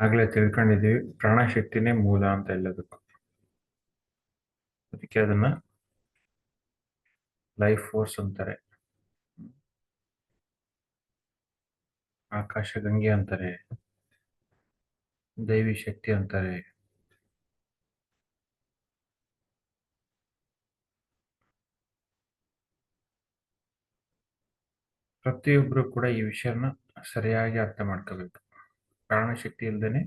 ಆಗ್ಲೇ ತಿಳ್ಕೊಂಡಿದೀವಿ ಪ್ರಾಣಶಕ್ತಿನೇ ಮೂಲ ಅಂತ ಎಲ್ಲದಕ್ಕೂ ಅದಕ್ಕೆ ಅದನ್ನ ಲೈಫ್ ಫೋರ್ಸ್ ಅಂತಾರೆ. ಆಕಾಶ ಗಂಗೆ ಅಂತಾರೆ. ದೈವಿ ಶಕ್ತಿ ಅಂತಾರೆ. ಪ್ರತಿಯೊಬ್ಬರು ಕೂಡ ಈ ವಿಷಯನ ಸರಿಯಾಗಿ ಅರ್ಥ ಮಾಡ್ಕೋಬೇಕು. ಪ್ರಾಣಶಕ್ತಿ ಇಲ್ದೇನೆ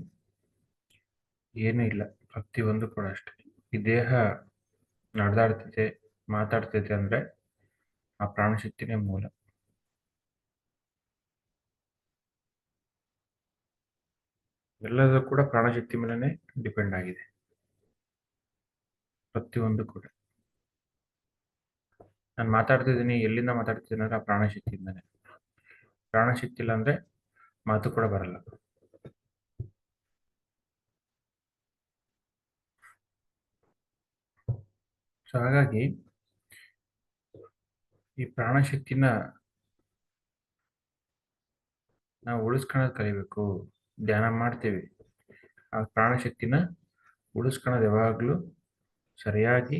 ಏನೂ ಇಲ್ಲ, ಪ್ರತಿಯೊಂದು ಕೂಡ ಅಷ್ಟೇ. ಈ ದೇಹ ನಡೆದಾಡ್ತಿದೆ, ಮಾತಾಡ್ತಿದೆ ಅಂದ್ರೆ ಆ ಪ್ರಾಣಶಕ್ತಿನೇ ಮೂಲ. ಎಲ್ಲದೂ ಕೂಡ ಪ್ರಾಣಶಕ್ತಿ ಮೇಲೆನೆ ಡಿಪೆಂಡ್ ಆಗಿದೆ. ಪ್ರತಿಯೊಂದು ಕೂಡ. ನಾನು ಮಾತಾಡ್ತಿದ್ದೀನಿ, ಎಲ್ಲಿಂದ ಮಾತಾಡ್ತಿದ್ದೀನಿ ಅಂದ್ರೆ ಆ ಪ್ರಾಣಶಕ್ತಿಯಿಂದನೇ. ಪ್ರಾಣಶಕ್ತಿ ಇಲ್ಲ ಅಂದ್ರೆ ಮಾತು ಕೂಡ ಬರಲ್ಲ. ಸೊ ಹಾಗಾಗಿ ಈ ಪ್ರಾಣಶಕ್ತಿನ ನಾವು ಉಳಿಸ್ಕೊಳ್ಳೋದು ಕಲಿಬೇಕು, ಧ್ಯಾನ ಮಾಡ್ತೀವಿ. ಆ ಪ್ರಾಣಶಕ್ತಿನ ಉಳಿಸ್ಕೊಳ್ಳೋದು ಯಾವಾಗಲೂ ಸರಿಯಾಗಿ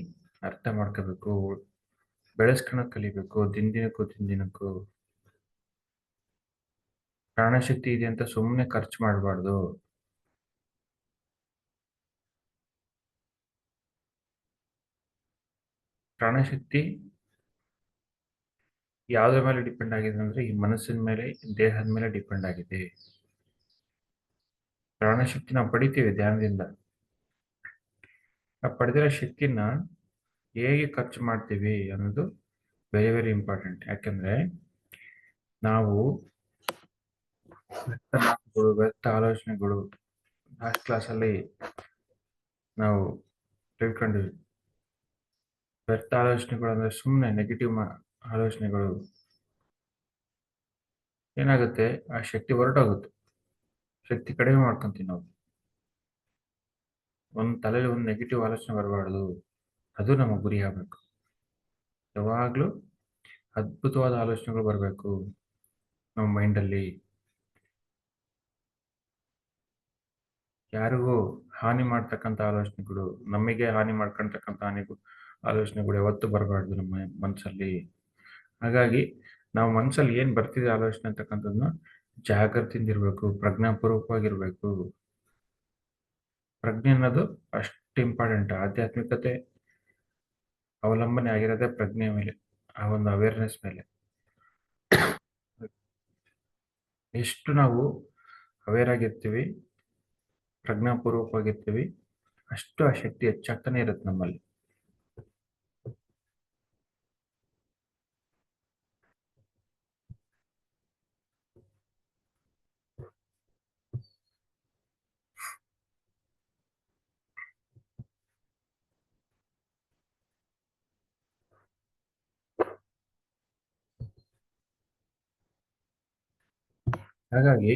ಅರ್ಥ ಮಾಡ್ಕೋಬೇಕು ಬೆಳೆಸ್ಕೊಳ್ಳೋದು ಕಲಿಬೇಕು ದಿನ ದಿನಕ್ಕೂ ದಿನ ದಿನಕ್ಕೂ ಪ್ರಾಣಶಕ್ತಿ ಇದೆ ಅಂತ ಸುಮ್ಮನೆ ಖರ್ಚು ಮಾಡಬಾರ್ದು. ಪ್ರಾಣಶಕ್ತಿ ಯಾವುದ್ರ ಮೇಲೆ ಡಿಪೆಂಡ್ ಆಗಿದೆ ಅಂದ್ರೆ ಈ ಮನಸ್ಸಿನ ಮೇಲೆ, ದೇಹದ ಮೇಲೆ ಡಿಪೆಂಡ್ ಆಗಿದೆ. ಪ್ರಾಣಶಕ್ತಿ ನಾವು ಪಡಿತೀವಿ ಧ್ಯಾನದಿಂದ. ಆ ಪಡೆದಿರೋ ಶಕ್ತಿನ ಹೇಗೆ ಖರ್ಚು ಮಾಡ್ತೀವಿ ಅನ್ನೋದು ವೆರಿ ವೆರಿ ಇಂಪಾರ್ಟೆಂಟ್ ಯಾಕಂದ್ರೆ ನಾವು ವ್ಯರ್ಥ ಮಾತುಗಳು, ವ್ಯರ್ಥ ಆಲೋಚನೆಗಳು ಲಾಸ್ಟ್ ಕ್ಲಾಸಲ್ಲಿ ನಾವು ತಿಳ್ಕೊಂಡಿವಿ ವ್ಯರ್ಥ ಆಲೋಚನೆಗಳು ಅಂದ್ರೆ ಸುಮ್ಮನೆ ನೆಗೆಟಿವ್ ಆಲೋಚನೆಗಳು. ಏನಾಗುತ್ತೆ? ಆ ಶಕ್ತಿ ಹೊರಟೋಗುತ್ತೆ. ಶಕ್ತಿ ಕಡಿಮೆ ಮಾಡ್ಕೊಂತೀವಿ ನಾವು. ಒಂದು ತಲೆಯಲ್ಲಿ ಒಂದು ನೆಗೆಟಿವ್ ಆಲೋಚನೆ ಬರಬಾರ್ದು. ಅದು ನಮ್ಮ ಗುರಿ ಆಗಬೇಕು. ಯಾವಾಗಲೂ ಅದ್ಭುತವಾದ ಆಲೋಚನೆಗಳು ಬರಬೇಕು ನಮ್ಮ ಮೈಂಡಲ್ಲಿ ಯಾರಿಗೂ ಹಾನಿ ಮಾಡ್ತಕ್ಕಂಥ ಆಲೋಚನೆಗಳು, ನಮಗೆ ಹಾನಿ ಮಾಡ್ಕೊಳ್ತಕ್ಕಂಥ ಹಾನಿಗಳು ಆಲೋಚನೆಗಳು ಯಾವತ್ತೂ ಬರಬಾರ್ದು ನಮ್ಮ ಮನಸ್ಸಲ್ಲಿ ಹಾಗಾಗಿ ನಾವು ಮನಸ್ಸಲ್ಲಿ ಏನು ಬರ್ತಿದೆ ಆಲೋಚನೆ ಅಂತಕ್ಕಂಥದ್ದನ್ನ ಜಾಗೃತಿಯಿಂದ ಇರಬೇಕು ಪ್ರಜ್ಞಾಪೂರ್ವಕವಾಗಿರಬೇಕು. ಪ್ರಜ್ಞೆ ಅನ್ನೋದು ಅಷ್ಟು ಇಂಪಾರ್ಟೆಂಟ್ ಆಧ್ಯಾತ್ಮಿಕತೆ ಅವಲಂಬನೆ ಆಗಿರೋದೇ ಪ್ರಜ್ಞೆ ಮೇಲೆ, ಆ ಒಂದು ಅವೇರ್ನೆಸ್ ಮೇಲೆ. ಎಷ್ಟು ನಾವು ಅವೇರ್ ಆಗಿರ್ತೀವಿ, ಪ್ರಜ್ಞಾಪೂರ್ವಕವಾಗಿರ್ತೀವಿ, ಅಷ್ಟು ಆ ಶಕ್ತಿ ಹೆಚ್ಚಾಗ್ತಾನೆ ಇರುತ್ತೆ ನಮ್ಮಲ್ಲಿ. ಹಾಗಾಗಿ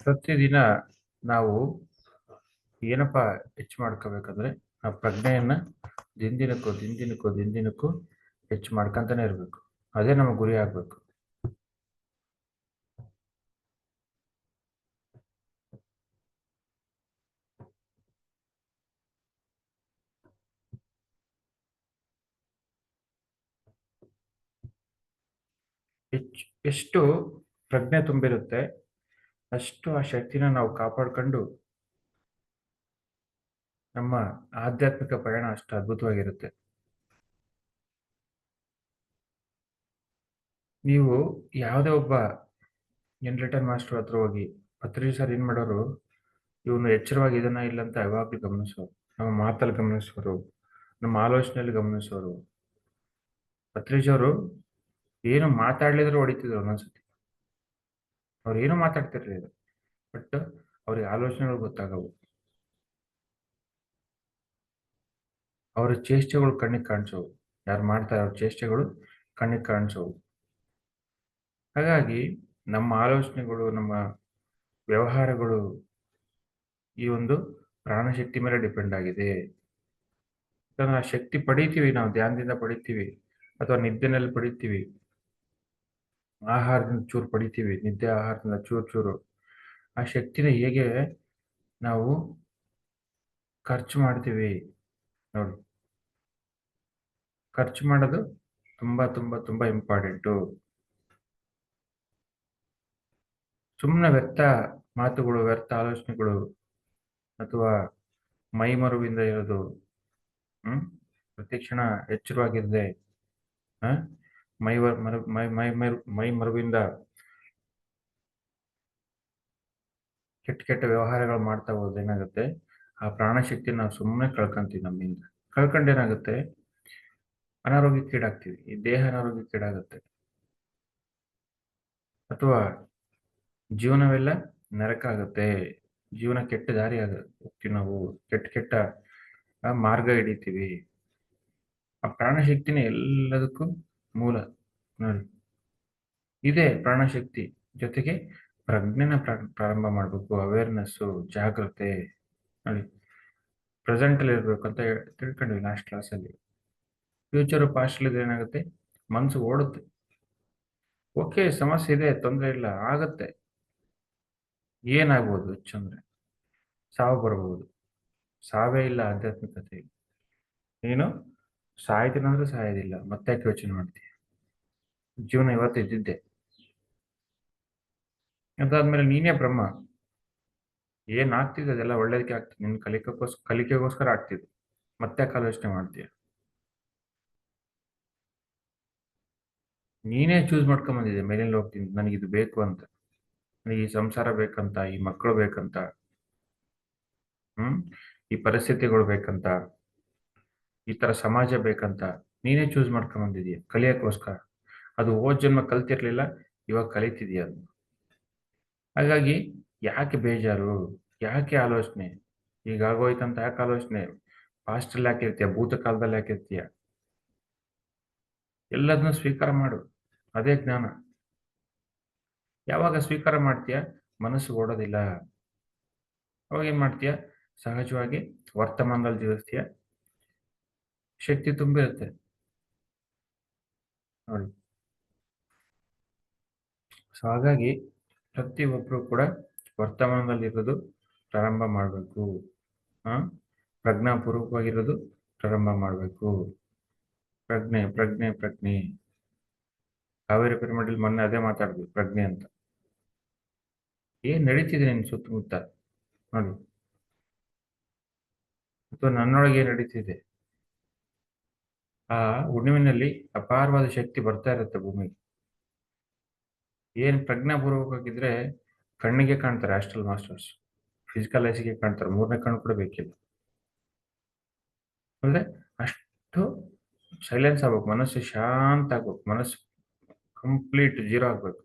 ಪ್ರತಿದಿನ ನಾವು ಏನಪ್ಪ ಹೆಚ್ಚು ಮಾಡ್ಕೋಬೇಕಂದ್ರೆ ಆ ಪ್ರಜ್ಞೆಯನ್ನ ದಿನ ದಿನಕ್ಕೂ ದಿನ ದಿನಕ್ಕೂ ದಿನ ದಿನಕ್ಕೂ ಹೆಚ್ಚು ಮಾಡ್ಕೊಂತಾನೆ ಇರಬೇಕು. ಅದೇ ನಮ್ಮ ಗುರಿ ಆಗ್ಬೇಕು. ಎಷ್ಟು ಪ್ರಜ್ಞೆ ತುಂಬಿರುತ್ತೆ. ಅಷ್ಟು ಆ ಶಕ್ತಿನ ನಾವು ಕಾಪಾಡ್ಕೊಂಡು ನಮ್ಮ ಆಧ್ಯಾತ್ಮಿಕ ಪಯಣ ಅಷ್ಟು ಅದ್ಭುತವಾಗಿರುತ್ತೆ. ನೀವು ಯಾವುದೇ ಒಬ್ಬ ಎನ್ರಿಟರ್ನ್ ಮಾಸ್ಟರ್ ಹತ್ರ ಹೋಗಿ ಪತ್ರಿಕೆ ಸರ್ ಏನ್ ಮಾಡೋರು, ಇವನು ಎಚ್ಚರವಾಗಿ ಇದನ್ನ ಇಲ್ಲ ಅಂತ ಯಾವಾಗ್ಲೂ ಗಮನಿಸೋರು. ನಮ್ಮ ಮಾತಲ್ಲಿ ಗಮನಿಸೋರು, ನಮ್ಮ ಆಲೋಚನೆಯಲ್ಲಿ ಗಮನಿಸೋರು. ಪತ್ರಿಜ್ ಅವರು ಏನು ಮಾತಾಡ್ಲಿದ್ರು ಹೊಡಿತಿದ್ರು ಒಂದೊಂದ್ಸತಿ. ಅವ್ರು ಏನೂ ಮಾತಾಡ್ತಿರ್ಲಿಲ್ಲ. ಬಟ್ ಅವ್ರಿಗೆ ಆಲೋಚನೆಗಳು ಗೊತ್ತಾಗವು. ಅವರ ಚೇಷ್ಟೆಗಳು ಕಣ್ಣಿಗೆ ಕಾಣಿಸೋವು. ಯಾರು ಮಾಡ್ತಾರೆ ಅವ್ರ ಚೇಷ್ಟೆಗಳು ಕಣ್ಣಿಗೆ ಕಾಣಿಸೋವು. ಹಾಗಾಗಿ ನಮ್ಮ ಆಲೋಚನೆಗಳು, ನಮ್ಮ ವ್ಯವಹಾರಗಳು ಈ ಒಂದು ಪ್ರಾಣಶಕ್ತಿ ಮೇಲೆ ಡಿಪೆಂಡ್ ಆಗಿದೆ. ಆ ಶಕ್ತಿ ಪಡಿತೀವಿ ನಾವು, ಧ್ಯಾನದಿಂದ ಪಡಿತೀವಿ. ಅಥವಾ ನಿದ್ದೆನಲ್ಲಿ ಪಡಿತೀವಿ. ಆಹಾರದಿಂದ ಚೂರು ಪಡಿತೀವಿ, ನಿದ್ದೆ ಆಹಾರದಿಂದ ಚೂರು ಚೂರು. ಆ ಶಕ್ತಿನ ಹೇಗೆ ನಾವು ಖರ್ಚು ಮಾಡ್ತೀವಿ ನೋಡಿ. ಖರ್ಚು ಮಾಡೋದು ತುಂಬಾ ತುಂಬಾ ತುಂಬಾ ಇಂಪಾರ್ಟೆಂಟು. ಸುಮ್ಮನೆ ವ್ಯರ್ಥ ಮಾತುಗಳು, ವ್ಯರ್ಥ ಆಲೋಚನೆಗಳು ಅಥವಾ ಮೈಮರುವಿಂದ ಇರೋದು, ಹ್ಮ್? ಪ್ರತಿಕ್ಷಣ ಎಚ್ಚರವಾಗಿರದೆ ಆ ಮೈ ಮೈ ಮೈ ಮೈ ಮರುವಿಂದ ಕೆಟ್ಟ ಕೆಟ್ಟ ವ್ಯವಹಾರಗಳು ಮಾಡ್ತಾ ಏನಾಗುತ್ತೆ? ಆ ಪ್ರಾಣಶಕ್ತಿ ನಾವು ಸುಮ್ಮನೆ ಕಳ್ಕೊಂತೀವಿ ನಮ್ಮಿಂದ. ಕಳ್ಕೊಂಡು ಏನಾಗುತ್ತೆ? ಅನಾರೋಗ್ಯಕ್ಕೀಡಾಗ್ತೀವಿ ಈ ದೇಹ ಅನಾರೋಗ್ಯಕ್ಕೀಡಾಗುತ್ತೆ ಅಥವಾ ಜೀವನವೆಲ್ಲ ನರಕ ಆಗುತ್ತೆ. ಜೀವನ ಕೆಟ್ಟ ದಾರಿ ಆಗ ನಾವು. ಕೆಟ್ಟ ಕೆಟ್ಟ ಮಾರ್ಗ ಹಿಡಿತೀವಿ. ಆ ಪ್ರಾಣಶಕ್ತಿನೇ ಎಲ್ಲದಕ್ಕೂ ಮೂಲ ನೋಡಿ. ಇದೆ ಪ್ರಾಣಶಕ್ತಿ ಜೊತೆಗೆ ಪ್ರಜ್ಞೆನ ಪ್ರಾ- ಪ್ರಾರಂಭ ಮಾಡಬೇಕು ಅವೇರ್ನೆಸ್ಸು ಜಾಗ್ರತೆ ನೋಡಿ. ಪ್ರೆಸೆಂಟ್ ಅಲ್ಲಿ ಇರ್ಬೇಕು ಅಂತ ತಿಳ್ಕೊಂಡ್ವಿ ಲಾಸ್ಟ್ ಕ್ಲಾಸಲ್ಲಿ ಫ್ಯೂಚರ್ ಇದ್ರೆ ಏನಾಗುತ್ತೆ? ಮನಸ್ಸು ಓಡುತ್ತೆ. ಓಕೆ ಸಮಸ್ಯೆ ಇದೆ, ತೊಂದರೆ ಇಲ್ಲ, ಆಗತ್ತೆ. ಏನಾಗ್ಬೋದು? ಹೆಚ್ಚಂದ್ರೆ ಸಾವು ಬರ್ಬೋದು. ಸಾವೇ ಇಲ್ಲ ಆಧ್ಯಾತ್ಮಿಕತೆ ನೀನು ಸಾಯ್ತೀನಿ ಅಂದ್ರೆ ಸಾಯೋದಿಲ್ಲ. ಮತ್ತೆ ಯಾಕೆ ಯೋಚನೆ ಮಾಡ್ತೀಯ? ಜೀವನ ಇವತ್ತು ಇದ್ದಿದ್ದೆ. ಅದಾದ್ಮೇಲೆ ನೀನೇ ಬ್ರಹ್ಮ. ಏನ್ ಆಗ್ತಿದೆ ಅದೆಲ್ಲ ಒಳ್ಳೇದಕ್ಕೆ ಆಗ್ತದೆ. ನಿನ್ ಕಲಿಕೆಗೋಸ್ ಕಲಿಕೆಗೋಸ್ಕರ ಆಗ್ತಿದೆ. ಮತ್ತೆ ಆಲೋಚನೆ ಮಾಡ್ತೀಯ? ನೀನೇ ಚೂಸ್ ಮಾಡ್ಕೊಂಡ್ ಬಂದಿದೆ ಮೇಲಿನ ಹೋಗ್ತೀನಿ. ನನಗೆ ಇದು ಬೇಕು ಅಂತ. ನನಗೆ ಈ ಸಂಸಾರ ಬೇಕಂತ, ಈ ಮಕ್ಕಳು ಬೇಕಂತ. ಹ್ಮ್? ಈ ಪರಿಸ್ಥಿತಿಗಳು ಬೇಕಂತ. ಈ ತರ ಸಮಾಜ ಬೇಕಂತ ನೀನೇ ಚೂಸ್ ಮಾಡ್ಕೊಂಡ್ ಬಂದಿದೀಯ ಕಲಿಯಕ್ಕೋಸ್ಕರ. ಅದು ಹೋದ್ ಜನ್ಮ ಕಲ್ತಿರ್ಲಿಲ್ಲ, ಇವಾಗ ಕಲಿತಿದೀಯ ಅದು. ಹಾಗಾಗಿ ಯಾಕೆ ಬೇಜಾರು, ಯಾಕೆ ಆಲೋಚನೆ? ಈಗ ಆಗೋಯ್ತಂತ ಯಾಕೆ ಆಲೋಚನೆ? ಪಾಸ್ಟಲ್ಲಿ ಹಾಕಿರ್ತೀಯ ಭೂತಕಾಲದಲ್ಲಿ ಹಾಕಿರ್ತೀಯ ಎಲ್ಲದನ್ನು ಸ್ವೀಕಾರ ಮಾಡು, ಅದೇ ಜ್ಞಾನ. ಯಾವಾಗ ಸ್ವೀಕಾರ ಮಾಡ್ತೀಯ? ಮನಸ್ಸು ಓಡೋದಿಲ್ಲ. ಅವಾಗ ಏನ್ ಮಾಡ್ತೀಯ? ಸಹಜವಾಗಿ ವರ್ತಮಾನದಲ್ಲಿ ಜೀವಿಸ್ತೀಯ. ಶಕ್ತಿ ತುಂಬಿರುತ್ತೆ. ನೋಡಿ. ಸೊ ಹಾಗಾಗಿ ಪ್ರತಿಯೊಬ್ಬರು ಕೂಡ ವರ್ತಮಾನದಲ್ಲಿ ಇರೋದು ಪ್ರಾರಂಭ ಮಾಡಬೇಕು. ಪ್ರಜ್ಞಾ ಪ್ರಜ್ಞಾಪೂರ್ವಕವಾಗಿರೋದು ಪ್ರಾರಂಭ ಮಾಡಬೇಕು. ಪ್ರಜ್ಞೆ ಪ್ರಜ್ಞೆ ಪ್ರಜ್ಞೆ. ಕಾವೇರಿ ಪಿರಮಿಡಲ್ಲಿ ಮೊನ್ನೆ ಅದೇ ಮಾತಾಡಿದ್ವಿ ಪ್ರಜ್ಞೆ ಅಂತ. ಏನ್ ನಡೀತಿದೆ ನಿನ್ ಸುತ್ತಮುತ್ತ? ನೋಡಿ. ಅಥವಾ ನನ್ನೊಳಗೆ ಏನ್ ನಡೀತಿದೆ? ಆ ಹುಣ್ಣಿಮಿನಲ್ಲಿ ಅಪಾರವಾದ ಶಕ್ತಿ ಬರ್ತಾ ಇರುತ್ತೆ ಭೂಮಿಗೆ ಏನ್ ಪ್ರಜ್ಞಾಪೂರ್ವಕವಾಗಿದ್ರೆ ಕಣ್ಣಿಗೆ ಕಾಣ್ತಾರೆ ಆಸ್ಟ್ರಲ್ ಮಾಸ್ಟರ್ಸ್ ಫಿಸಿಕಲ್ ಐಸಿಗೆ ಕಾಣ್ತಾರೆ. ಮೂರನೇ ಕಣ್ಣು ಕೂಡ ಬೇಕಿಲ್ಲ. ಅಂದ್ರೆ ಅಷ್ಟು ಸೈಲೆನ್ಸ್ ಆಗ್ಬೇಕು. ಮನಸ್ಸು ಶಾಂತ ಆಗ್ಬೇಕು. ಮನಸ್ಸು ಕಂಪ್ಲೀಟ್ ಜೀರೋ ಆಗ್ಬೇಕು.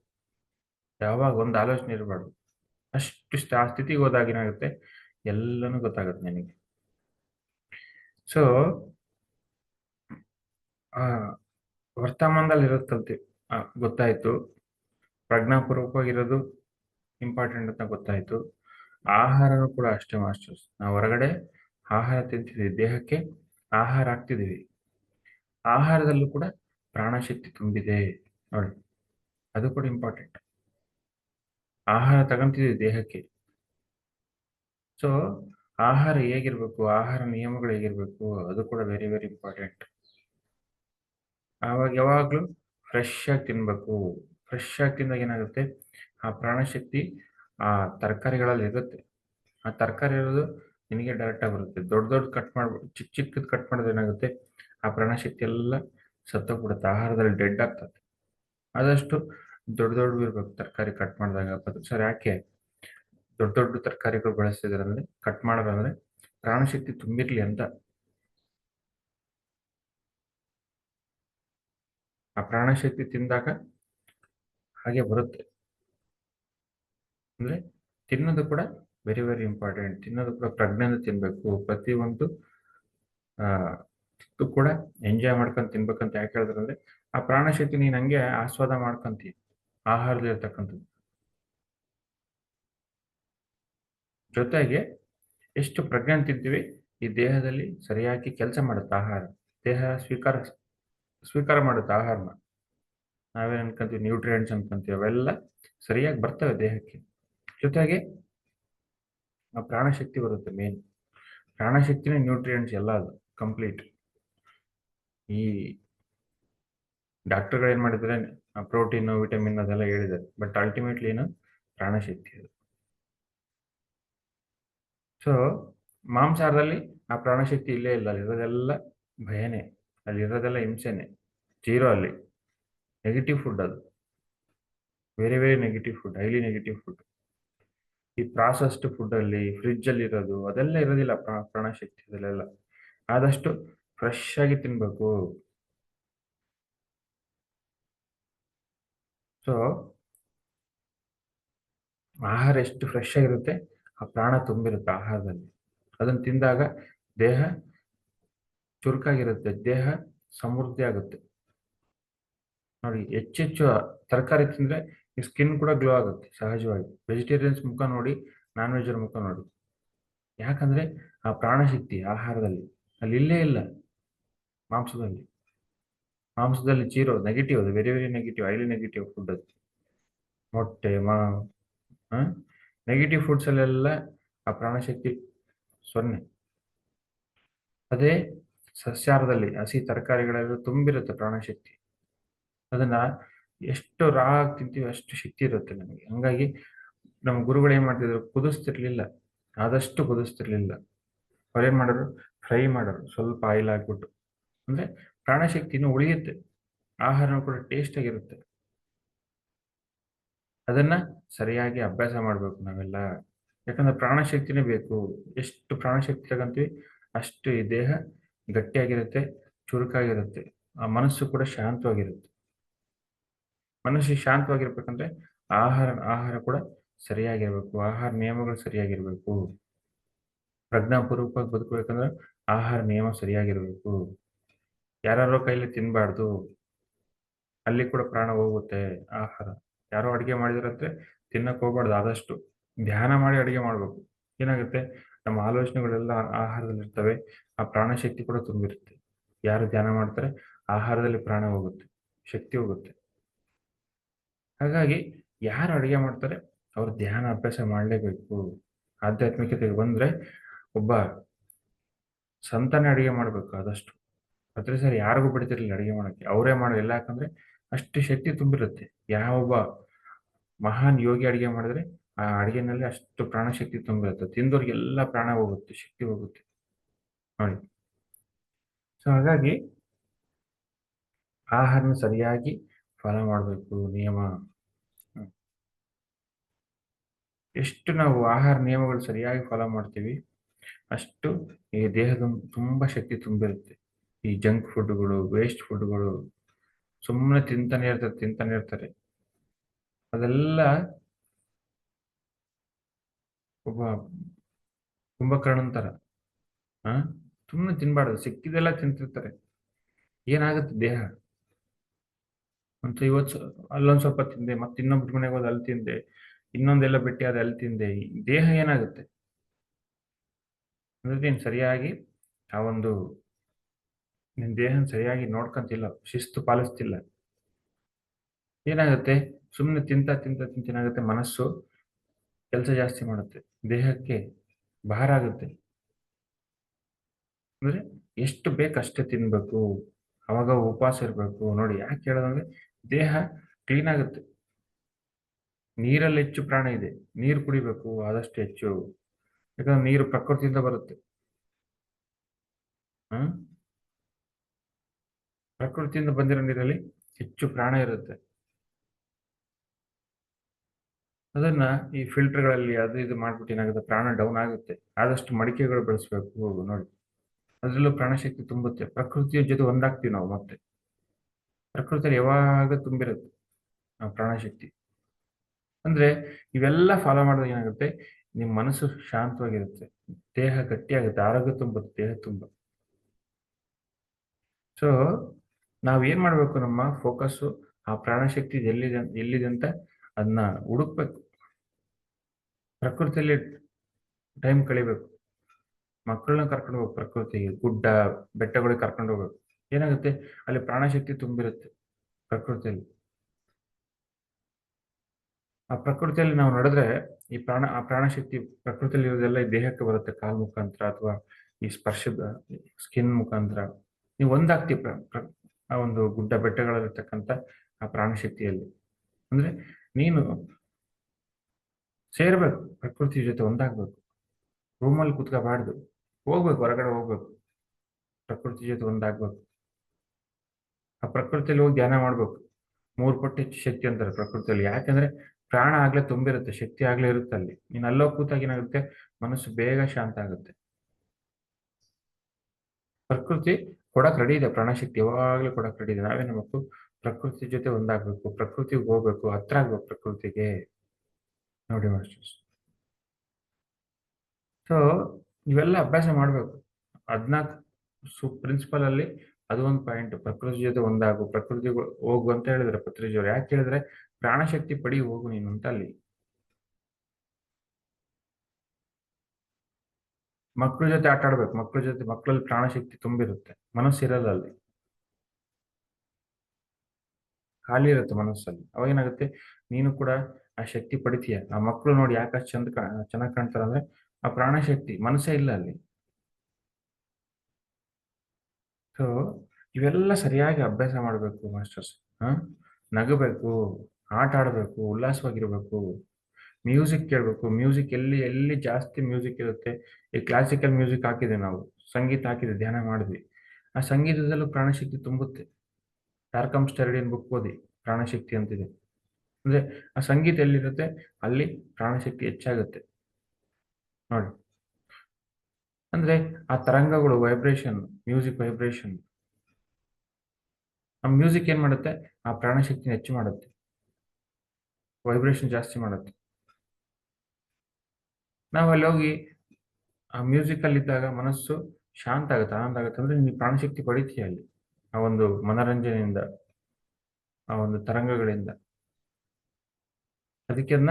ಯಾವಾಗ ಒಂದು ಆಲೋಚನೆ ಇರಬಾರ್ದು. ಅಷ್ಟು ಆ ಸ್ಥಿತಿಗೆ ಹೋದಾಗ ಏನಾಗುತ್ತೆ ಎಲ್ಲನೂ ಗೊತ್ತಾಗುತ್ತೆ ನನಗೆ. ಸೊ ಆ ವರ್ತಮಾನದಲ್ಲಿ ಇರೋದು ಕಲ್ತಿ ಗೊತ್ತಾಯ್ತು. ಪ್ರಜ್ಞಾಪೂರ್ವಕವಾಗಿರೋದು ಇಂಪಾರ್ಟೆಂಟ್ ಅಂತ ಗೊತ್ತಾಯ್ತು. ಆಹಾರನೂ ಕೂಡ ಅಷ್ಟೇ, ಮಾಸ್ಟರ್ಸ್. ನಾವು ಹೊರಗಡೆ ಆಹಾರ ತಿಂತಿದ್ವಿ ದೇಹಕ್ಕೆ ಆಹಾರ ಹಾಕ್ತಿದ್ದೀವಿ. ಆಹಾರದಲ್ಲೂ ಕೂಡ ಪ್ರಾಣಶಕ್ತಿ ತುಂಬಿದೆ. ನೋಡಿ, ಅದು ಕೂಡ ಇಂಪಾರ್ಟೆಂಟ್ ಆಹಾರ ತಗೊಂತಿದ್ವಿ ದೇಹಕ್ಕೆ. ಸೊ ಆಹಾರ ಹೇಗಿರ್ಬೇಕು? ಆಹಾರ ನಿಯಮಗಳು ಹೇಗಿರ್ಬೇಕು? ಅದು ಕೂಡ ವೆರಿ ವೆರಿ ಇಂಪಾರ್ಟೆಂಟ್ ಆವಾಗ ಯಾವಾಗಲೂ ಫ್ರೆಶ್ ಆಗಿ ತಿನ್ಬೇಕು. ಫ್ರೆಶ್ ಆಗಿ ತಿಂದಾಗ ಏನಾಗುತ್ತೆ? ಆ ಪ್ರಾಣಶಕ್ತಿ ಆ ತರಕಾರಿಗಳಲ್ಲಿ ಇರುತ್ತೆ. ಆ ತರಕಾರಿ ಇರೋದು ನಿನಗೆ ಡೈರೆಕ್ಟ್ ಆಗಿ ಬರುತ್ತೆ. ದೊಡ್ಡ ದೊಡ್ಡ ಕಟ್ ಮಾಡ್ಬಿಟ್ಟು ಚಿಕ್ಕ ಚಿಕ್ಕದು ಕಟ್ ಮಾಡಿದ್ರೆ ಏನಾಗುತ್ತೆ? ಆ ಪ್ರಾಣಶಕ್ತಿ ಎಲ್ಲ ಸತ್ತೋಗ್ಬಿಡುತ್ತೆ. ಆಹಾರದಲ್ಲಿ ಡೆಡ್ ಆಗ್ತದೆ. ಆದಷ್ಟು ದೊಡ್ಡ ದೊಡ್ಡ ಇರ್ಬೇಕು. ತರಕಾರಿ ಕಟ್ ಮಾಡಿದಾಗ ಸರ್ ಯಾಕೆ? ದೊಡ್ಡ ದೊಡ್ಡ ತರಕಾರಿಗಳು ಬಳಸ್ತಿದ್ರೆ ಕಟ್ ಮಾಡೋದಂದ್ರೆ ಪ್ರಾಣಶಕ್ತಿ ತುಂಬಿರ್ಲಿ ಅಂತ. ಆ ಪ್ರಾಣಶಕ್ತಿ ತಿಂದಾಗ ಹಾಗೆ ಬರುತ್ತೆ. ಅಂದ್ರೆ ತಿನ್ನೋದು ಕೂಡ ವೆರಿ ವೆರಿ ಇಂಪಾರ್ಟೆಂಟ್ ತಿನ್ನೋದು ಕೂಡ ಪ್ರಜ್ಞೆಯಿಂದ ತಿನ್ಬೇಕು. ಪ್ರತಿಯೊಂದು ಆ ಕೂಡ ಎಂಜಾಯ್ ಮಾಡ್ಕೊಂಡು ತಿನ್ಬೇಕಂತ ಯಾಕೆ ಹೇಳಿದ್ರೆ ಅಂದ್ರೆ ಆ ಪ್ರಾಣಶಕ್ತಿ ನೀನ್ ಹಂಗೆ ಆಸ್ವಾದ ಮಾಡ್ಕೊಂತೀಯ ಆಹಾರದಲ್ಲಿರ್ತಕ್ಕಂಥದ್ದು. ಜೊತೆಗೆ ಎಷ್ಟು ಪ್ರಜ್ಞೆ ತಿಂತೀವಿ? ಈ ದೇಹದಲ್ಲಿ ಸರಿಯಾಗಿ ಕೆಲಸ ಮಾಡುತ್ತೆ ಆಹಾರ. ದೇಹ ಸ್ವೀಕಾರ ಸ್ವೀಕಾರ ಮಾಡುತ್ತೆ ಆಹಾರನ. ನಾವೇನು ಅನ್ಕೊಂತೀವಿ ನ್ಯೂಟ್ರಿಯೆಂಟ್ಸ್ ಅನ್ಕೊಂತೀವಿ, ಅವೆಲ್ಲ ಸರಿಯಾಗಿ ಬರ್ತವೆ ದೇಹಕ್ಕೆ. ಜೊತೆಗೆ ಪ್ರಾಣಶಕ್ತಿ ಬರುತ್ತೆ ಮೇನ್ ಪ್ರಾಣಶಕ್ತಿನೇ ನ್ಯೂಟ್ರಿಯೆಂಟ್ಸ್ ಎಲ್ಲ ಅದು ಕಂಪ್ಲೀಟ್ ಈ ಡಾಕ್ಟರ್ಗಳು ಏನ್ ಮಾಡಿದ್ರೆ ಪ್ರೋಟೀನ್ ವಿಟಮಿನ್ ಅದೆಲ್ಲ ಹೇಳಿದ್ದಾರೆ ಬಟ್ ಅಲ್ಟಿಮೇಟ್ಲಿ ಏನು? ಪ್ರಾಣಶಕ್ತಿ ಅದು. ಸೊ ಮಾಂಸಾಹಾರದಲ್ಲಿ ಆ ಪ್ರಾಣಶಕ್ತಿ ಇಲ್ಲೇ ಇಲ್ಲ, ಇರೋದೆಲ್ಲ ಭಯನೇ. ಅಲ್ಲಿರೋದೆಲ್ಲ ಹಿಂಸೆನೆ. ಜೀರೋ ಅಲ್ಲಿ. ನೆಗೆಟಿವ್ ಫುಡ್ ಅದು. Very very negative food highly negative food ಈ ಪ್ರಾಸೆಸ್ಡ್ ಫುಡ್ ಅಲ್ಲಿ ಫ್ರಿಡ್ಜ್ ಅಲ್ಲಿ ಇರೋದು, ಅದೆಲ್ಲ ಇರೋದಿಲ್ಲ ಪ್ರಾ- ಪ್ರಾಣಶಕ್ತಿ ಅದಲ್ಲೆಲ್ಲ ಆದಷ್ಟು ಫ್ರೆಶ್ ಆಗಿ ತಿನ್ಬೇಕು. ಸೊ ಆಹಾರ ಎಷ್ಟು ಫ್ರೆಶ್ ಆಗಿರುತ್ತೆ, ಆ ಪ್ರಾಣ ತುಂಬಿರುತ್ತೆ ಆಹಾರದಲ್ಲಿ. ಅದನ್ನ ತಿಂದಾಗ ದೇಹ ಚುರುಕಾಗಿರುತ್ತೆ, ದೇಹ ಸಮೃದ್ಧಿ ಆಗುತ್ತೆ. ನೋಡಿ ಹೆಚ್ಚೆಚ್ಚು ತರಕಾರಿ ತಿಂದ್ರೆ ಈ ಸ್ಕಿನ್ ಕೂಡ ಗ್ಲೋ ಆಗುತ್ತೆ, ಸಹಜವಾಗಿ. ವೆಜಿಟೇರಿಯನ್ಸ್ ಮುಖ ನೋಡಿ ನಾನ್ ವೆಜ್ ಮುಖ ನೋಡಿ. ಯಾಕಂದ್ರೆ, ಆ ಪ್ರಾಣಶಕ್ತಿ ಆಹಾರದಲ್ಲಿ, ಅಲ್ಲಿ ಇಲ್ಲೇ ಇಲ್ಲ, ಮಾಂಸದಲ್ಲಿ. ಮಾಂಸದಲ್ಲಿ ಚೀರೋ ನೆಗೆಟಿವ್ ಅದು very very negative highly negative food ಅದು. ಮೊಟ್ಟೆ, ಮಾ ನೆಗೆಟಿವ್ ಫುಡ್ಸ್ ಅಲ್ಲೆಲ್ಲ ಆ ಪ್ರಾಣಶಕ್ತಿ ಸೊನ್ನೆ. ಅದೇ ಸಸ್ಯಾಹಾರದಲ್ಲಿ ಹಸಿ ತರಕಾರಿಗಳೆಲ್ಲ ತುಂಬಿರುತ್ತೆ ಪ್ರಾಣಶಕ್ತಿ. ಅದನ್ನ ಎಷ್ಟು ರಾ ತಿಂತೀವಿ ಅಷ್ಟು ಶಕ್ತಿ ಇರುತ್ತೆ ನಮಗೆ. ಹಂಗಾಗಿ ನಮ್ಮ ಗುರುಗಳು ಏನ್ ಮಾಡ್ತಿದ್ರು, ಕುದಿಸ್ತಿರ್ಲಿಲ್ಲ. ಆದಷ್ಟು ಕುದಿಸ್ತಿರ್ಲಿಲ್ಲ. ಅವ್ರೇನ್ ಮಾಡೋರು ಫ್ರೈ ಮಾಡೋರು ಸ್ವಲ್ಪ ಆಯಿಲ್ ಹಾಕ್ಬಿಟ್ಟು. ಅಂದ್ರೆ ಪ್ರಾಣಶಕ್ತಿನೂ ಉಳಿಯುತ್ತೆ. ಆಹಾರನೂ ಕೂಡ ಟೇಸ್ಟ್ ಆಗಿರುತ್ತೆ. ಅದನ್ನ ಸರಿಯಾಗಿ ಅಭ್ಯಾಸ ಮಾಡ್ಬೇಕು ನಾವೆಲ್ಲ. ಯಾಕಂದ್ರೆ ಪ್ರಾಣಶಕ್ತಿನೇ ಬೇಕು. ಎಷ್ಟು ಪ್ರಾಣಶಕ್ತಿ ತಗಂತೀವಿ, ಅಷ್ಟು ಈ ದೇಹ ಗಟ್ಟಿಯಾಗಿರುತ್ತೆ, ಚುರುಕಾಗಿರುತ್ತೆ. ಆ ಮನಸ್ಸು ಕೂಡ ಶಾಂತವಾಗಿರುತ್ತೆ. ಮನಸ್ಸು ಶಾಂತವಾಗಿರ್ಬೇಕಂದ್ರೆ ಆಹಾರ ಆಹಾರ ಕೂಡ ಸರಿಯಾಗಿರ್ಬೇಕು. ಆಹಾರ ನಿಯಮಗಳು ಸರಿಯಾಗಿರ್ಬೇಕು. ಪ್ರಜ್ಞಾಪೂರ್ವಕವಾಗಿ ಬದುಕಬೇಕಂದ್ರೆ ಆಹಾರ ನಿಯಮ ಸರಿಯಾಗಿರ್ಬೇಕು. ಯಾರ್ಯಾರೋ ಕೈಲಿ ತಿನ್ಬಾರ್ದು. ಅಲ್ಲಿ ಕೂಡ ಪ್ರಾಣ ಹೋಗುತ್ತೆ ಆಹಾರ. ಯಾರೋ ಅಡಿಗೆ ಮಾಡಿದ್ರಂತೆ ತಿನ್ನಕ್ ಹೋಗ್ಬಾರ್ದು. ಆದಷ್ಟು ಧ್ಯಾನ ಮಾಡಿ ಅಡಿಗೆ ಮಾಡ್ಬೇಕು. ಏನಾಗುತ್ತೆ? ನಮ್ಮ ಆಲೋಚನೆಗಳೆಲ್ಲ ಆಹಾರದಲ್ಲಿ ಇರ್ತವೆ ಆ ಪ್ರಾಣಶಕ್ತಿ ಕೂಡ ತುಂಬಿರುತ್ತೆ. ಯಾರು ಧ್ಯಾನ ಮಾಡ್ತಾರೆ ಆಹಾರದಲ್ಲಿ ಪ್ರಾಣ ಹೋಗುತ್ತೆ, ಶಕ್ತಿ ಹೋಗುತ್ತೆ. ಹಾಗಾಗಿ ಯಾರು ಅಡುಗೆ ಮಾಡ್ತಾರೆ ಅವರು ಧ್ಯಾನ ಅಭ್ಯಾಸ ಮಾಡಲೇಬೇಕು. ಆಧ್ಯಾತ್ಮಿಕತೆಗೆ ಬಂದ್ರೆ ಒಬ್ಬ ಸಂತಾನ ಅಡುಗೆ ಮಾಡ್ಬೇಕು ಆದಷ್ಟು. ಅದ್ರ ಸರಿ ಯಾರಿಗೂ ಬಿಡ್ತಿರ್ಲಿಲ್ಲ ಅಡಿಗೆ ಮಾಡೋಕ್ಕೆ. ಅವರೇ ಮಾಡೋದಿಲ್ಲ ಯಾಕಂದ್ರೆ ಅಷ್ಟು ಶಕ್ತಿ ತುಂಬಿರುತ್ತೆ. ಯಾವೊಬ್ಬ ಮಹಾನ್ ಯೋಗಿ ಅಡುಗೆ ಮಾಡಿದ್ರೆ ಆ ಅಡಿಗೆನಲ್ಲಿ ಅಷ್ಟು ಪ್ರಾಣಶಕ್ತಿ ತುಂಬಿರುತ್ತೆ. ತಿಂದವ್ರಿಗೆಲ್ಲ ಪ್ರಾಣ ಹೋಗುತ್ತೆ, ಶಕ್ತಿ ಹೋಗುತ್ತೆ. ನೋಡಿ. ಸೊ ಹಾಗಾಗಿ ಆಹಾರನ ಸರಿಯಾಗಿ ಫಾಲೋ ಮಾಡಬೇಕು, ನಿಯಮ. ಎಷ್ಟು ನಾವು ಆಹಾರ ನಿಯಮಗಳು ಸರಿಯಾಗಿ ಫಾಲೋ ಮಾಡ್ತೀವಿ, ಅಷ್ಟು ಈ ದೇಹದ ತುಂಬಾ ಶಕ್ತಿ ತುಂಬಿರುತ್ತೆ. ಈ ಜಂಕ್ ಫುಡ್ಗಳು, ವೇಸ್ಟ್ ಫುಡ್ಗಳು ಸುಮ್ಮನೆ ತಿಂತಾನೆ ಇರ್ತಾರೆ ತಿಂತಾನೆ ಇರ್ತಾರೆ. ಅದೆಲ್ಲ ಒಬ್ಬ ಕುಂಭಕರ್ಣನ್ ತರ ಆ? ಸುಮ್ಮನೆ ತಿನ್ಬಾರ್ದು, ಸಿಕ್ಕಿದೆಲ್ಲ ತಿಂತಿರ್ತಾರೆ. ಏನಾಗುತ್ತೆ ದೇಹ? ಅಂತ ಇವತ್ತು ಅಲ್ಲೊಂದು ಸ್ವಲ್ಪ ತಿಂದೆ, ಮತ್ತೆ ಇನ್ನೊಬ್ರ ಮನೆಗೆ ಹೋದ್ ಅಲ್ಲಿ ತಿಂದೆ, ಇನ್ನೊಂದೆಲ್ಲ ಬಿಟ್ಟಿ ಅದು ಅಲ್ಲಿ ತಿಂದೆ ದೇಹ ಏನಾಗುತ್ತೆ? ಅಂದ್ರೆ ಸರಿಯಾಗಿ ಆ ಒಂದು ನಿನ್ ದೇಹನ ಸರಿಯಾಗಿ ನೋಡ್ಕೊಂತಿಲ್ಲ, ಶಿಸ್ತು ಪಾಲಿಸ್ತಿಲ್ಲ. ಏನಾಗುತ್ತೆ? ಸುಮ್ಮನೆ ತಿಂತ ತಿಂತ ತಿಂತ ಏನಾಗುತ್ತೆ ಮನಸ್ಸು? ಕೆಲಸ ಜಾಸ್ತಿ ಮಾಡುತ್ತೆ. ದೇಹಕ್ಕೆ ಭಾರ ಆಗುತ್ತೆ. ಅಂದ್ರೆ ಎಷ್ಟು ಬೇಕು ಅಷ್ಟೇ ತಿನ್ಬೇಕು. ಅವಾಗ ಉಪವಾಸ ಇರಬೇಕು. ನೋಡಿ ಯಾಕೆ ಹೇಳೋದಂದ್ರೆ ದೇಹ ಕ್ಲೀನ್ ಆಗುತ್ತೆ. ನೀರಲ್ಲಿ ಹೆಚ್ಚು ಪ್ರಾಣ ಇದೆ. ನೀರು ಕುಡಿಬೇಕು, ಆದಷ್ಟು ಹೆಚ್ಚು. ಯಾಕಂದ್ರೆ ನೀರು ಪ್ರಕೃತಿಯಿಂದ ಬರುತ್ತೆ. ಹ್ಮ್ ಪ್ರಕೃತಿಯಿಂದ ಬಂದಿರೋ ನೀರಲ್ಲಿ ಹೆಚ್ಚು ಪ್ರಾಣ ಇರುತ್ತೆ. ಅದನ್ನ ಈ ಫಿಲ್ಟರ್ಗಳಲ್ಲಿ ಅದು ಇದು ಮಾಡ್ಬಿಟ್ಟು ಏನಾಗುತ್ತೆ? ಪ್ರಾಣ ಡೌನ್ ಆಗುತ್ತೆ. ಆದಷ್ಟು ಮಡಿಕೆಗಳು ಬೆಳೆಸ್ಬೇಕು. ನೋಡಿ. ಅದ್ರಲ್ಲೂ ಪ್ರಾಣಶಕ್ತಿ ತುಂಬುತ್ತೆ. ಪ್ರಕೃತಿಯ ಜೊತೆ ಒಂದಾಗ್ತೀವಿ ನಾವು ಮತ್ತೆ. ಪ್ರಕೃತಿಯಲ್ಲಿ ಯಾವಾಗ ತುಂಬಿರುತ್ತೆ? ಆ ಪ್ರಾಣಶಕ್ತಿ. ಅಂದ್ರೆ ಇವೆಲ್ಲ ಫಾಲೋ ಮಾಡಿದಾಗ ಏನಾಗುತ್ತೆ? ನಿಮ್ಮ ಮನಸ್ಸು ಶಾಂತವಾಗಿರುತ್ತೆ. ದೇಹ ಗಟ್ಟಿಯಾಗುತ್ತೆ. ಆರೋಗ್ಯ ತುಂಬುತ್ತೆ. ದೇಹ ತುಂಬ. ಸೊ ನಾವ್ ಏನ್ ಮಾಡ್ಬೇಕು ನಮ್ಮ ಫೋಕಸ್ ಆ ಪ್ರಾಣಶಕ್ತಿ ಎಲ್ಲಿದೆ ಎಲ್ಲಿದೆ ಅಂತ ಅದನ್ನ ಹುಡುಕ್ಬೇಕು. ಪ್ರಕೃತಿಯಲ್ಲಿ ಟೈಮ್ ಕಳಿಬೇಕು. ಮಕ್ಕಳನ್ನ ಕರ್ಕೊಂಡು ಹೋಗ್ಬೇಕು ಪ್ರಕೃತಿಗೆ. ಗುಡ್ಡ, ಬೆಟ್ಟಗಳಿಗೆ ಕರ್ಕೊಂಡು ಹೋಗ್ಬೇಕು. ಏನಾಗುತ್ತೆ? ಅಲ್ಲಿ ಪ್ರಾಣಶಕ್ತಿ ತುಂಬಿರುತ್ತೆ ಪ್ರಕೃತಿಯಲ್ಲಿ. ಆ ಪ್ರಕೃತಿಯಲ್ಲಿ ನಾವು ನಡೆದ್ರೆ ಈ ಪ್ರಾಣ, ಆ ಪ್ರಾಣಶಕ್ತಿ ಪ್ರಕೃತಿಯಲ್ಲಿ ಇರೋದೆಲ್ಲ ಈ ದೇಹಕ್ಕೆ ಬರುತ್ತೆ. ಕಾಲ್ ಮುಖಾಂತರ ಅಥವಾ ಈ ಸ್ಪರ್ಶದ ಸ್ಕಿನ್ ಮುಖಾಂತರ. ನೀವು ಒಂದಾಗ್ತಿ ಆ ಒಂದು ಗುಡ್ಡ, ಬೆಟ್ಟಗಳಲ್ಲಿರ್ತಕ್ಕಂಥ ಆ ಪ್ರಾಣಶಕ್ತಿಯಲ್ಲಿ. ಅಂದ್ರೆ ನೀನು ಸೇರ್ಬೇಕು, ಪ್ರಕೃತಿ ಜೊತೆ ಒಂದಾಗ್ಬೇಕು. ರೂಮಲ್ಲಿ ಕುತ್ಕೋಬಾರ್ದು. ಹೋಗ್ಬೇಕು, ಹೊರಗಡೆ ಹೋಗ್ಬೇಕು. ಪ್ರಕೃತಿ ಜೊತೆ ಒಂದಾಗ್ಬೇಕು. ಆ ಪ್ರಕೃತಿಯಲ್ಲಿ ಹೋಗಿ ಧ್ಯಾನ ಮಾಡ್ಬೇಕು. ಮೂರು ಪಟ್ಟು ಹೆಚ್ಚು ಶಕ್ತಿ ಅಂತಾರೆ ಪ್ರಕೃತಿಯಲ್ಲಿ. ಯಾಕಂದ್ರೆ ಪ್ರಾಣ ಆಗ್ಲೇ ತುಂಬಿರುತ್ತೆ, ಶಕ್ತಿ ಆಗ್ಲೇ ಇರುತ್ತೆ ಅಲ್ಲಿ. ನೀನು ಅಲ್ಲೋ ಕೂತಾಗ ಏನಾಗುತ್ತೆ? ಮನಸ್ಸು ಬೇಗ ಶಾಂತ ಆಗುತ್ತೆ. ಪ್ರಕೃತಿ ಕೊಡಕ್ ರೆಡಿ ಇದೆ. ಪ್ರಾಣಶಕ್ತಿ ಯಾವಾಗ್ಲೂ ಕೊಡಕ್ ರೆಡಿ ಇದೆ. ನಾವೇನ್ ಮಾಡ್ಬೇಕು? ಪ್ರಕೃತಿ ಜೊತೆ ಒಂದಾಗ್ಬೇಕು. ಪ್ರಕೃತಿಗೆ ಹೋಗ್ಬೇಕು. ಹತ್ರ ಆಗ್ಬೇಕು ಪ್ರಕೃತಿಗೆ. ನೋಡಿ ಮಾಸ್ಟರ್ಸ್ ಸೊ ಇವೆಲ್ಲ ಅಭ್ಯಾಸ ಮಾಡ್ಬೇಕು. ಹದ್ನಾಲ್ಕು ಸು ಪ್ರಿನ್ಸಿಪಲ್ ಅಲ್ಲಿ ಅದು ಒಂದು ಪಾಯಿಂಟ್ ಪ್ರಕೃತಿ ಜೊತೆ ಒಂದಾಗು. ಪ್ರಕೃತಿ ಹೋಗು ಅಂತ ಹೇಳಿದ್ರೆ ಪತ್ರಿಜಿಯವರು ಯಾಕೆ ಹೇಳಿದ್ರೆ ಪ್ರಾಣಶಕ್ತಿ ಪಡಿ ಹೋಗು ನೀನು ಅಂತ ಅಲ್ಲಿ. ಮಕ್ಕಳ ಜೊತೆ ಆಟ ಆಡ್ಬೇಕು. ಮಕ್ಕಳ ಜೊತೆ ಮಕ್ಕಳಲ್ಲಿ ಪ್ರಾಣಶಕ್ತಿ ತುಂಬಿರುತ್ತೆ. ಮನಸ್ಸಿರಲ್ಲ ಅಲ್ಲಿ. ಖಾಲಿ ಇರುತ್ತೆ ಮನಸ್ಸಲ್ಲಿ. ಅವಾಗ ಏನಾಗುತ್ತೆ? ನೀನು ಕೂಡ ಆ ಶಕ್ತಿ ಪಡಿತೀಯ? ಆ ಮಕ್ಕಳು ನೋಡಿ ಯಾಕೆ ಅಷ್ಟ್ ಚಂದ ಚೆನ್ನಾಗಿ ಕಾಣ್ತಾರೆ ಅಂದ್ರೆ ಆ ಪ್ರಾಣಶಕ್ತಿ ಮನಸ್ಸೇ ಇಲ್ಲ ಅಲ್ಲಿ. ಸೊ ಇವೆಲ್ಲ ಸರಿಯಾಗಿ ಅಭ್ಯಾಸ ಮಾಡಬೇಕು ಮಾಸ್ಟರ್ಸ್ ಹಾ? ನಗಬೇಕು, ಆಟ ಆಡಬೇಕು, ಉಲ್ಲಾಸವಾಗಿರ್ಬೇಕು ಮ್ಯೂಸಿಕ್ ಕೇಳಬೇಕು ಮ್ಯೂಸಿಕ್ ಎಲ್ಲಿ ಎಲ್ಲಿ ಜಾಸ್ತಿ ಮ್ಯೂಸಿಕ್ ಇರುತ್ತೆ, ಈ ಕ್ಲಾಸಿಕಲ್ ಮ್ಯೂಸಿಕ್ ಹಾಕಿದೆ ನಾವು, ಸಂಗೀತ ಹಾಕಿದೆ ಧ್ಯಾನ ಮಾಡಿದ್ವಿ. ಆ ಸಂಗೀತದಲ್ಲೂ ಪ್ರಾಣಶಕ್ತಿ ತುಂಬುತ್ತೆ. ಟಾರ್ಕಮ್ ಸ್ಟೆರಡಿನ್ ಬುಕ್ ಓದಿ, ಪ್ರಾಣಶಕ್ತಿ ಅಂತಿದೆ. ಅಂದ್ರೆ ಆ ಸಂಗೀತ ಎಲ್ಲಿರುತ್ತೆ? ಅಲ್ಲಿ ಪ್ರಾಣಶಕ್ತಿ ಹೆಚ್ಚಾಗುತ್ತೆ. ನೋಡಿ. ಅಂದ್ರೆ ಆ ತರಂಗಗಳು ವೈಬ್ರೇಷನ್ ಮ್ಯೂಸಿಕ್ ವೈಬ್ರೇಷನ್ ಆ ಮ್ಯೂಸಿಕ್ ಏನ್ ಮಾಡುತ್ತೆ? ಆ ಪ್ರಾಣಶಕ್ತಿನ ಹೆಚ್ಚು ಮಾಡುತ್ತೆ. ವೈಬ್ರೇಷನ್ ಜಾಸ್ತಿ ಮಾಡುತ್ತೆ. ನಾವು ಅಲ್ಲಿ ಹೋಗಿ ಆ ಮ್ಯೂಸಿಕ್ ಅಲ್ಲಿ ಇದ್ದಾಗ ಮನಸ್ಸು ಶಾಂತ ಆಗುತ್ತೆ, ಆನಂದ ಆಗುತ್ತೆ. ಅಂದ್ರೆ ನೀವು ಪ್ರಾಣಶಕ್ತಿ ಪಡಿತೀಯ ಅಲ್ಲಿ. ಆ ಒಂದು ಮನರಂಜನೆಯಿಂದ, ಆ ಒಂದು ತರಂಗಗಳಿಂದ. ಅದಕ್ಕೆ ಅದನ್ನ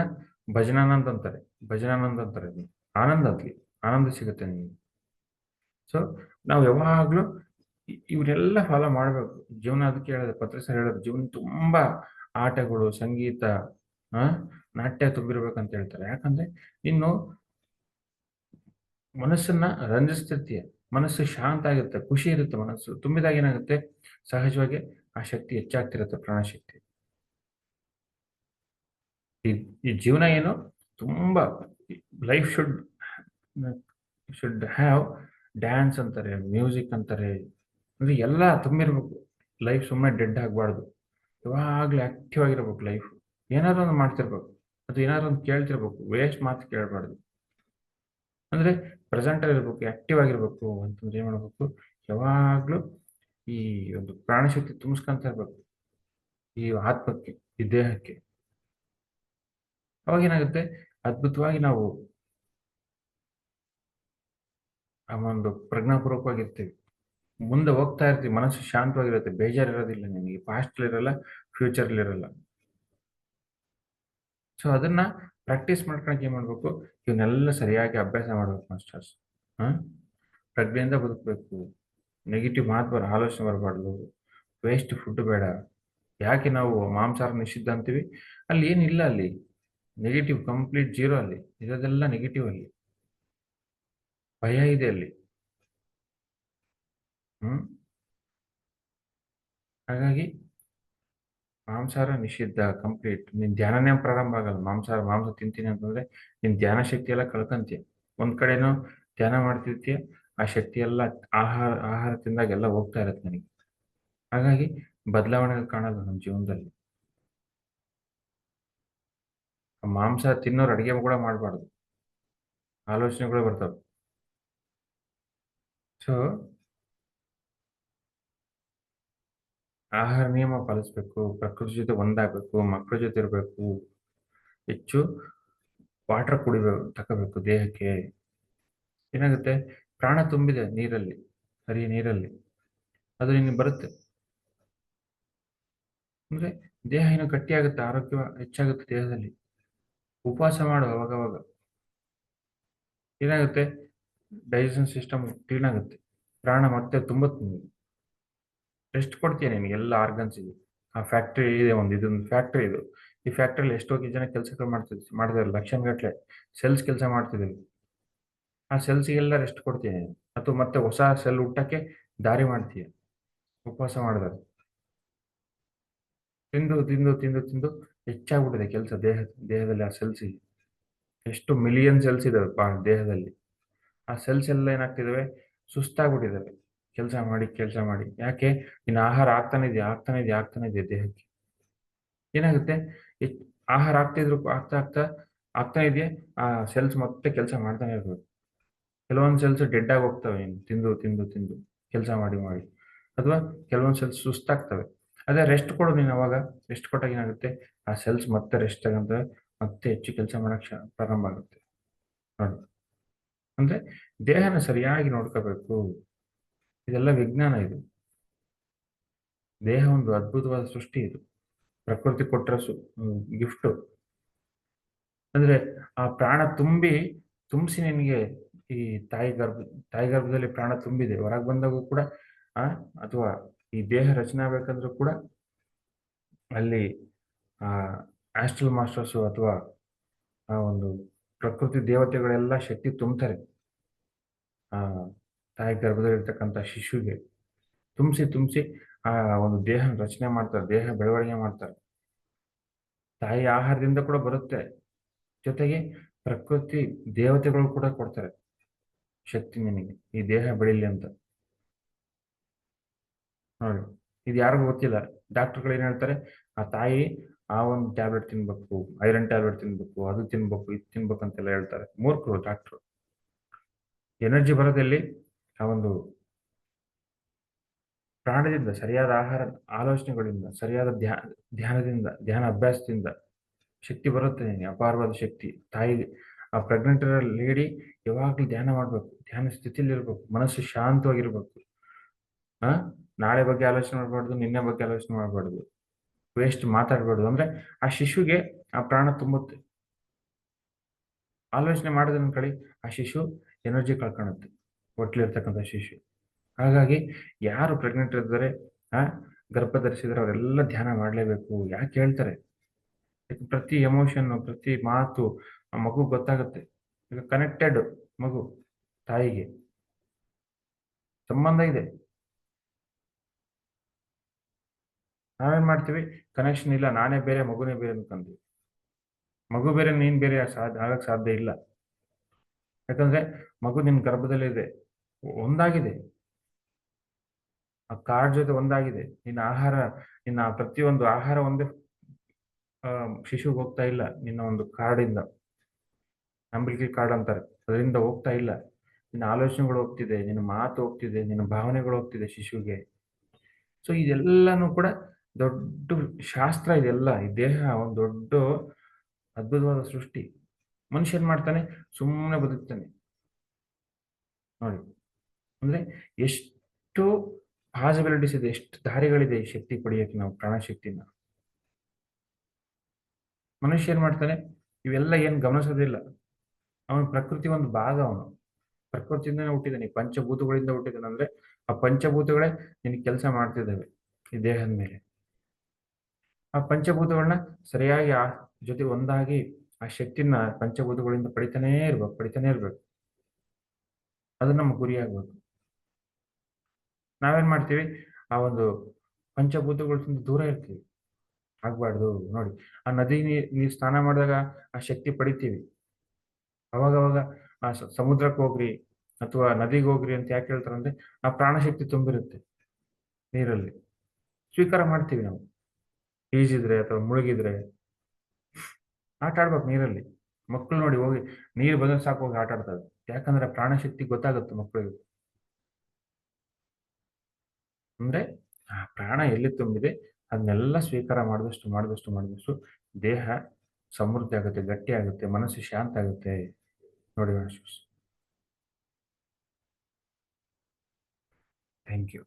ಭಜನಾನಂದ ಅಂತಾರೆ. ಭಜನಾನಂದ ಅಂತಾರೆ ಆನಂದ ಅದ್ಲಿ ಆನಂದ ಸಿಗುತ್ತೆ ನಿಮಗೆ. ಸೊ ನಾವು ಯಾವಾಗ್ಲೂ ಇವನ್ನೆಲ್ಲ ಫಾಲೋ ಮಾಡ್ಬೇಕು. ಜೀವನ ಅದಕ್ಕೆ ಹೇಳೋದು, ಪತ್ರ ಸರ್ ಹೇಳೋದು, ಜೀವನ ತುಂಬಾ ಆಟಗಳು, ಸಂಗೀತ, ಆ, ನಾಟ್ಯ ತುಂಬಿರ್ಬೇಕಂತ ಹೇಳ್ತಾರೆ. ಯಾಕಂದ್ರೆ ನೀನು ಮನಸ್ಸನ್ನ ರಂಜಿಸ್ತಿರ್ತೀಯ. ಮನಸ್ಸು ಶಾಂತ ಆಗಿರುತ್ತೆ, ಖುಷಿ ಇರುತ್ತೆ ಮನಸ್ಸು. ತುಂಬಿದಾಗ ಏನಾಗುತ್ತೆ? ಸಹಜವಾಗಿ ಆ ಶಕ್ತಿ ಹೆಚ್ಚಾಗ್ತಿರುತ್ತೆ, ಪ್ರಾಣಶಕ್ತಿ. ಈ ಜೀವನ ಏನು ತುಂಬ life should should have dance ಅಂತಾರೆ ಮ್ಯೂಸಿಕ್ ಅಂತಾರೆ, ಅಂದ್ರೆ ಎಲ್ಲ ತುಂಬಿರ್ಬೇಕು. ಲೈಫ್ ಸುಮ್ಮನೆ ಡೆಡ್ ಆಗಬಾರ್ದು. ಯಾವಾಗ್ಲೂ ಆಕ್ಟಿವ್ ಆಗಿರ್ಬೇಕು ಲೈಫ್ ಏನಾದ್ರು ಒಂದು ಮಾಡ್ತಿರ್ಬೇಕು. ಅಥವಾ ಏನಾದ್ರು ಒಂದು ಕೇಳ್ತಿರ್ಬೇಕು. ವೇಸ್ಟ್ ಮಾತು ಕೇಳಬಾರ್ದು. ಅಂದ್ರೆ ಪ್ರೆಸೆಂಟ್ ಇರ್ಬೇಕು ಆಕ್ಟಿವ್ ಆಗಿರ್ಬೇಕು ಅಂತಂದ್ರೆ ಏನ್ ಮಾಡ್ಬೇಕು? ಯಾವಾಗ್ಲೂ ಈ ಒಂದು ಪ್ರಾಣಶಕ್ತಿ ತುಂಬಿಸ್ಕೊಂತ ಇರ್ಬೇಕು. ಈ ಆತ್ಮಕ್ಕೆ, ಈ ದೇಹಕ್ಕೆ. ಅವಾಗ ಏನಾಗುತ್ತೆ? ಅದ್ಭುತವಾಗಿ ನಾವು ಒಂದು ಪ್ರಜ್ಞಾಪೂರ್ವಕವಾಗಿರ್ತೀವಿ. ಮುಂದೆ ಹೋಗ್ತಾ ಇರ್ತೀವಿ. ಮನಸ್ಸು ಶಾಂತವಾಗಿರುತ್ತೆ. ಬೇಜಾರು ಇರೋದಿಲ್ಲ ನಿಮಗೆ ಪಾಸ್ಟ್ ಇರಲ್ಲ ಫ್ಯೂಚರ್ ಇರಲ್ಲ. ಸೊ ಅದನ್ನ ಪ್ರಾಕ್ಟೀಸ್ ಮಾಡ್ಕೊಳಕ್ಕೆ ಏನ್ ಮಾಡ್ಬೇಕು? ಇವನ್ನೆಲ್ಲ ಸರಿಯಾಗಿ ಅಭ್ಯಾಸ ಮಾಡ್ಬೇಕು ಮಾಸ್ಟರ್ಸ್ ಹಾ? ಪ್ರಜ್ಞೆಯಿಂದ ಬದುಕಬೇಕು. ನೆಗೆಟಿವ್ ಮಾತು ಬರ ಆಲೋಚನೆ ಬರಬಾರ್ದು. ವೇಸ್ಟ್ ಫುಡ್ ಬೇಡ. ಯಾಕೆ ನಾವು ಮಾಂಸಾಹಾರ ನಿಷಿದ್ಧ ಅಂತೀವಿ? ಅಲ್ಲಿ ಏನಿಲ್ಲ ಅಲ್ಲಿ. ನೆಗೆಟಿವ್ ಕಂಪ್ಲೀಟ್ ಜೀರೋ ಅಲ್ಲಿ. ಇರೋದೆಲ್ಲ ನೆಗೆಟಿವ್ ಅಲ್ಲಿ. ಭಯ ಇದೆ ಅಲ್ಲಿ. ಹ್ಮ್? ಹಾಗಾಗಿ ಮಾಂಸಾರ ನಿಷಿದ್ಧ ಕಂಪ್ಲೀಟ್ ನಿನ್ ಧ್ಯಾನನೇ ಪ್ರಾರಂಭ ಆಗಲ್ಲ. ಮಾಂಸಾರ ಮಾಂಸ ತಿಂತೀನಿ ಅಂತಂದ್ರೆ ನಿನ್ ಧ್ಯಾನ ಶಕ್ತಿ ಎಲ್ಲ ಕಳ್ಕಂತೀಯ. ಒಂದ್ ಕಡೆನೂ ಧ್ಯಾನ ಮಾಡ್ತಿರ್ತೀಯ, ಆ ಶಕ್ತಿ ಎಲ್ಲ ಆಹಾರ ಆಹಾರ ತಿಂದಾಗ ಎಲ್ಲ ಹೋಗ್ತಾ ಇರತ್ತೆ ನನಗೆ. ಹಾಗಾಗಿ ಬದಲಾವಣೆ ಕಾಣಲ್ಲ ನಮ್ಮ ಜೀವನದಲ್ಲಿ ಆ ಮಾಂಸ ತಿನ್ನೋರು ಅಡುಗೆ ಕೂಡ ಮಾಡಬಾರ್ದು. ಆಲೋಚನೆಗಳು ಬರ್ತವೆ. ಸೊ ಆಹಾರ ನಿಯಮ ಪಾಲಿಸ್ಬೇಕು, ಪ್ರಕೃತಿ ಜೊತೆ ಒಂದಾಗಬೇಕು ಮಕ್ಕಳ ಜೊತೆ ಇರಬೇಕು, ಹೆಚ್ಚು ವಾಟರ್ ಕುಡಿಬೇಕು ತಗೋಬೇಕು ದೇಹಕ್ಕೆ. ಏನಾಗುತ್ತೆ? ಪ್ರಾಣ ತುಂಬಿದೆ ನೀರಲ್ಲಿ, ಹರಿಯ ನೀರಲ್ಲಿ. ಅದು ನಿನಗೆ ಬರುತ್ತೆ. ಅಂದ್ರೆ ದೇಹ ಏನು ಗಟ್ಟಿಯಾಗುತ್ತೆ, ಆರೋಗ್ಯ ಹೆಚ್ಚಾಗುತ್ತೆ ದೇಹದಲ್ಲಿ. ಉಪವಾಸ ಮಾಡು ಅವಾಗವಾಗ ಏನಾಗುತ್ತೆ? ಡೈಜೆಷನ್ ಸಿಸ್ಟಮ್ ಕ್ಲೀನ್ ಆಗುತ್ತೆ. ಪ್ರಾಣ ಮತ್ತೆ ನಿಮಗೆ ರೆಸ್ಟ್ ಕೊಡ್ತೀಯ ನಿಮಗೆ ಎಲ್ಲ ಆರ್ಗನ್ಸಿಗೆ ಆ ಫ್ಯಾಕ್ಟ್ರಿ ಇದೆ ಒಂದು, ಇದೊಂದು ಫ್ಯಾಕ್ಟ್ರಿ ಇದು. ಈ ಫ್ಯಾಕ್ಟ್ರಿಯಲ್ಲಿ ಎಷ್ಟೋ ಜನ ಕೆಲಸಗಳು ಮಾಡ್ತಿದ್ವಿ ಮಾಡಿದಾರೆ ಲಕ್ಷಗಟ್ಟಲೆ ಸೆಲ್ಸ್ ಕೆಲಸ ಮಾಡ್ತಿದ್ದೀವಿ ಆ ಸೆಲ್ಸಿಗೆಲ್ಲ ರೆಸ್ಟ್ ಕೊಡ್ತೀನಿ ಅಥವಾ ಮತ್ತೆ ಹೊಸ ಸೆಲ್ ಹುಟ್ಟಕ್ಕೆ ದಾರಿ ಮಾಡ್ತೀಯ. ಉಪವಾಸ ಮಾಡಿದಾಗ. ತಿಂದು ತಿಂದು ತಿಂದು ತಿಂದು ಹೆಚ್ಚಾಗ್ಬಿಟ್ಟಿದೆ ಕೆಲಸ ದೇಹ, ದೇಹದಲ್ಲಿ ಆ ಸೆಲ್ಸಿಗೆ ಎಷ್ಟು ಮಿಲಿಯನ್ ಸೆಲ್ಸ್ ಇದಾವೆ ಬಾ ದೇಹದಲ್ಲಿ. ಆ ಸೆಲ್ಸ್ ಎಲ್ಲ ಏನಾಗ್ತಿದಾವೆ? ಸುಸ್ತಾಗ್ಬಿಟ್ಟಿದಾವೆ. ಕೆಲಸ ಮಾಡಿ ಕೆಲಸ ಮಾಡಿ. ಯಾಕೆ? ಇನ್ನು ಆಹಾರ ಆಗ್ತಾನೆ ಇದೆಯಾ ಆಗ್ತಾನೆ ಇದೆಯಾ ಆಗ್ತಾನೆ ಇದೆಯಾ ದೇಹಕ್ಕೆ. ಏನಾಗುತ್ತೆ? ಆಹಾರ ಆಗ್ತಿದ್ರು ಆಗ್ತಾ ಆಗ್ತಾ ಆಗ್ತಾ ಇದೆಯಾ ಆ ಸೆಲ್ಸ್ ಮತ್ತೆ ಕೆಲಸ ಮಾಡ್ತಾನೆ ಇರ್ಬೇಕು. ಕೆಲವೊಂದು ಸೆಲ್ಸ್ ಡೆಡ್ ಆಗಿ ಹೋಗ್ತವೆ ಏನು ತಿಂದು ತಿಂದು ತಿಂದು. ಕೆಲಸ ಮಾಡಿ ಮಾಡಿ. ಅಥವಾ ಕೆಲವೊಂದು ಸೆಲ್ಸ್ ಸುಸ್ತಾಗ್ತವೆ. ಅದೇ ರೆಸ್ಟ್ ಕೊಡು ನೀನು ಅವಾಗ. ರೆಸ್ಟ್ ಕೊಟ್ಟಾಗ ಏನಾಗುತ್ತೆ? ಆ ಸೆಲ್ಸ್ ಮತ್ತೆ ರೆಸ್ಟ್ ತಗೊಂಡ್ರೆ ಮತ್ತೆ ಹೆಚ್ಚು ಕೆಲಸ ಮಾಡಕ್ ಪ್ರಾರಂಭ ಆಗುತ್ತೆ. ನೋಡಿ ಅಂದ್ರೆ ದೇಹನ ಸರಿಯಾಗಿ ನೋಡ್ಕೋಬೇಕು. ಇದೆಲ್ಲ ವಿಜ್ಞಾನ ಇದು. ದೇಹ ಒಂದು ಅದ್ಭುತವಾದ ಸೃಷ್ಟಿ ಇದು. ಪ್ರಕೃತಿ ಕೊಟ್ಟರ ಗಿಫ್ಟ್ ಅಂದ್ರೆ ಆ ಪ್ರಾಣ ತುಂಬಿ, ತುಂಬಿಸಿ ನಿನ್ಗೆ ಈ ತಾಯಿ ಗರ್ಭ ತಾಯಿ ಗರ್ಭದಲ್ಲಿ ಪ್ರಾಣ ತುಂಬಿದೆ. ಹೊರಗೆ ಬಂದಾಗೂ ಕೂಡ, ಆ, ಅಥವಾ ಈ ದೇಹ ರಚನೆ ಆಗ್ಬೇಕಂದ್ರೂ ಕೂಡ ಅಲ್ಲಿ ಆಸ್ಟ್ರಲ್ ಮಾಸ್ಟರ್ಸು ಅಥವಾ, ಆ, ಒಂದು ಪ್ರಕೃತಿ ದೇವತೆಗಳೆಲ್ಲ ಶಕ್ತಿ ತುಂಬ್ತಾರೆ. ಆ, ತಾಯಿ ಗರ್ಭದಲ್ಲಿರ್ತಕ್ಕಂಥ ಶಿಶುಗೆ ತುಂಬಿಸಿ ತುಂಬಿಸಿ, ಆ, ಒಂದು ದೇಹ ರಚನೆ ಮಾಡ್ತಾರೆ, ದೇಹ ಬೆಳವಣಿಗೆ ಮಾಡ್ತಾರೆ. ತಾಯಿ ಆಹಾರದಿಂದ ಕೂಡ ಬರುತ್ತೆ. ಜೊತೆಗೆ ಪ್ರಕೃತಿ ದೇವತೆಗಳು ಕೂಡ ಕೊಡ್ತಾರೆ ಶಕ್ತಿ ನಿಮಗೆ. ಈ ದೇಹ ಬೆಳಿಲಿ ಅಂತ. ನೋಡಿ ಇದು ಯಾರಿಗೂ ಗೊತ್ತಿಲ್ಲ. ಡಾಕ್ಟರ್ಗಳು ಏನ್ ಹೇಳ್ತಾರೆ, ಆ ತಾಯಿ ಆ ಒಂದು ಟ್ಯಾಬ್ಲೆಟ್ ತಿನ್ಬೇಕು, ಐರನ್ ಟ್ಯಾಬ್ಲೆಟ್ ತಿನ್ಬೇಕು, ಅದು ತಿನ್ಬೇಕು, ಇದು ತಿನ್ಬೇಕು ಅಂತೆಲ್ಲ ಹೇಳ್ತಾರೆ. ಮೂರ್ಖರು, ಡಾಕ್ಟ್ರು. ಎನರ್ಜಿ ಬರೋದಲ್ಲಿ ಆ ಒಂದು ಪ್ರಾಣದಿಂದ, ಸರಿಯಾದ ಆಹಾರ, ಆಲೋಚನೆಗಳಿಂದ, ಸರಿಯಾದ ಧ್ಯಾನ, ಧ್ಯಾನದಿಂದ, ಧ್ಯಾನ ಅಭ್ಯಾಸದಿಂದ ಶಕ್ತಿ ಬರುತ್ತೆ ನಿನಗೆ ಅಪಾರವಾದ ಶಕ್ತಿ. ತಾಯಿ, ಆ ಪ್ರೆಗ್ನೆಂಟ್ ಲೇಡಿ ಯಾವಾಗ್ಲೂ ಧ್ಯಾನ ಮಾಡ್ಬೇಕು, ಧ್ಯಾನ ಸ್ಥಿತಿಲಿ ಇರ್ಬೇಕು ಮನಸ್ಸು ಶಾಂತವಾಗಿರ್ಬೇಕು. ಆ? ನಾಳೆ ಬಗ್ಗೆ ಆಲೋಚನೆ ಮಾಡಬಾರ್ದು, ನಿನ್ನೆ ಬಗ್ಗೆ ಆಲೋಚನೆ ಮಾಡಬಾರ್ದು. ವೇಸ್ಟ್ ಮಾತಾಡಬಾರ್ದು. ಅಂದ್ರೆ ಆ ಶಿಶುಗೆ ಆ ಪ್ರಾಣ ತುಂಬುತ್ತೆ. ಆಲೋಚನೆ ಮಾಡಿದ್ರೆ ಕಡೆ ಆ ಶಿಶು ಎನರ್ಜಿ ಕಳ್ಕೊಳುತ್ತೆ ಹೊಟ್ಲಿರ್ತಕ್ಕಂಥ ಶಿಶು. ಹಾಗಾಗಿ ಯಾರು ಪ್ರೆಗ್ನೆಂಟ್ ಇದ್ದಾರೆ ಆ ಗರ್ಭ ಧರಿಸಿದ್ರೆ ಅವರೆಲ್ಲ ಧ್ಯಾನ ಮಾಡಲೇಬೇಕು. ಯಾಕೆ ಹೇಳ್ತಾರೆ? ಪ್ರತಿ ಎಮೋಷನ್ ಪ್ರತಿ ಮಾತು ಆ ಮಗು ಗೊತ್ತಾಗುತ್ತೆ. ಈಗ ಕನೆಕ್ಟೆಡ್ ಮಗು, ತಾಯಿಗೆ. ಸಂಬಂಧ ಇದೆ. ನಾವೇನ್ ಮಾಡ್ತೀವಿ? ಕನೆಕ್ಷನ್ ಇಲ್ಲ, ನಾನೇ ಬೇರೆ ಮಗುನೇ ಬೇರೆ ಅನ್ಕೊಂತೀವಿ ಮಗು ಬೇರೆ, ನೀನ್ ಬೇರೆ ಆಗಕ್ ಸಾಧ್ಯ ಇಲ್ಲ. ಯಾಕಂದ್ರೆ ಮಗು ನಿನ್ ಗರ್ಭದಲ್ಲಿದೆ ಒಂದಾಗಿದೆ. ಆ ಕಾರ್ಡ್ ಜೊತೆ ಒಂದಾಗಿದೆ. ನಿನ್ನ ಆಹಾರ, ನಿನ್ನ ಪ್ರತಿಯೊಂದು ಆಹಾರ ಒಂದೇ ಶಿಶುಗೆ ಹೋಗ್ತಾ ಇಲ್ಲ ನಿನ್ನ ಒಂದು ಕಾರ್ಡಿಂದ. ನಂಬಿಕೆ ಕಾರ್ಡ್ ಅಂತಾರೆ. ಅದರಿಂದ ಹೋಗ್ತಾ ಇಲ್ಲ. ನಿನ್ನ ಆಲೋಚನೆಗಳು ಹೋಗ್ತಿದೆ, ನಿನ್ನ ಮಾತು ಹೋಗ್ತಿದೆ, ನಿನ್ನ ಭಾವನೆಗಳು ಹೋಗ್ತಿದೆ ಶಿಶುಗೆ. ಸೊ ಇದೆಲ್ಲಾನು ಕೂಡ ದೊಡ್ಡ ಶಾಸ್ತ್ರ ಇದೆಲ್ಲ, ಈ ದೇಹ ಒಂದು ದೊಡ್ಡ ಅದ್ಭುತವಾದ ಸೃಷ್ಟಿ. ಮನುಷ್ಯ ಏನ್ ಮಾಡ್ತಾನೆ? ಸುಮ್ಮನೆ ಬದುಕ್ತಾನೆ. ನೋಡಿ. ಅಂದ್ರೆ ಎಷ್ಟು ಪಾಸಿಬಿಲಿಟೀಸ್ ಇದೆ, ಎಷ್ಟು ದಾರಿಗಳಿದೆ ಈ ಶಕ್ತಿ ಪಡೆಯಕ್ಕೆ ನಾವು ಪ್ರಾಣಶಕ್ತಿನ. ಮನುಷ್ಯ ಏನ್ ಮಾಡ್ತಾನೆ? ಇವೆಲ್ಲ ಏನ್ ಗಮನಿಸೋದಿಲ್ಲ. ಅವನ ಪ್ರಕೃತಿ ಒಂದು ಭಾಗ ಅವನು. ಪ್ರಕೃತಿಯಿಂದನೇ ಹುಟ್ಟಿದ್ದಾನೆ ಪಂಚಭೂತಗಳಿಂದ ಹುಟ್ಟಿದ್ದಾನೆ ಅಂದ್ರೆ ಆ ಪಂಚಭೂತಗಳೇ ನಿನ್ ಕೆಲಸ ಮಾಡ್ತಿದ್ದಾವೆ, ಈ ದೇಹದ ಮೇಲೆ. ಆ ಪಂಚಭೂತಗಳನ್ನ ಸರಿಯಾಗಿ ಆ ಜೊತೆ ಒಂದಾಗಿ ಆ ಶಕ್ತಿನ ಪಂಚಭೂತಗಳಿಂದ ಪಡಿತಾನೇ ಇರ್ಬೇಕು, ಪಡಿತಾನೆ ಇರ್ಬೇಕು. ಅದು ನಮ್ಮ ಗುರಿಯಾಗಬೇಕು ನಾವೇನ್ ಮಾಡ್ತೀವಿ? ಆ ಒಂದು ಪಂಚಭೂತಗಳಿಂದ ದೂರ ಇರ್ತೀವಿ. ಆಗ್ಬಾರ್ದು ನೋಡಿ. ಆ ನದಿ ನೀರ್ ಸ್ನಾನ ಮಾಡಿದಾಗ ಆ ಶಕ್ತಿ ಪಡಿತೀವಿ. ಅವಾಗ ಅವಾಗ ಆ ಸಮುದ್ರಕ್ಕೆ ಹೋಗ್ರಿ ಅಥವಾ ನದಿಗೆ ಹೋಗ್ರಿ ಅಂತ ಯಾಕೆ ಹೇಳ್ತಾರಂದ್ರೆ ಆ ಪ್ರಾಣಶಕ್ತಿ ತುಂಬಿರುತ್ತೆ ನೀರಲ್ಲಿ. ಸ್ವೀಕಾರ ಮಾಡ್ತೀವಿ ನಾವು. ಈಜಿದ್ರೆ ಅಥವಾ ಮುಳುಗಿದ್ರೆ ಆಟ ಆಡ್ಬೇಕು ನೀರಲ್ಲಿ. ಮಕ್ಕಳು ನೋಡಿ ಹೋಗಿ, ನೀರು ಬಂದ್ರೆ ಸಾಕು ಹೋಗಿ ಆಟ ಆಡ್ತಾರೆ. ಯಾಕಂದ್ರೆ ಪ್ರಾಣಶಕ್ತಿ ಗೊತ್ತಾಗುತ್ತೆ ಮಕ್ಕಳಿಗೆ ಅಂದ್ರೆ ಆ ಪ್ರಾಣ ಎಲ್ಲಿ ತುಂಬಿದೆ, ಅದನ್ನೆಲ್ಲ ಸ್ವೀಕಾರ ಮಾಡಿದಷ್ಟು ಮಾಡಿದಷ್ಟು ಮಾಡಿದಷ್ಟು ದೇಹ ಸಮೃದ್ಧಿ ಆಗುತ್ತೆ, ಗಟ್ಟಿ ಆಗುತ್ತೆ, ಮನಸ್ಸು ಶಾಂತ ಆಗುತ್ತೆ. ನೋಡಿ ಥ್ಯಾಂಕ್ ಯು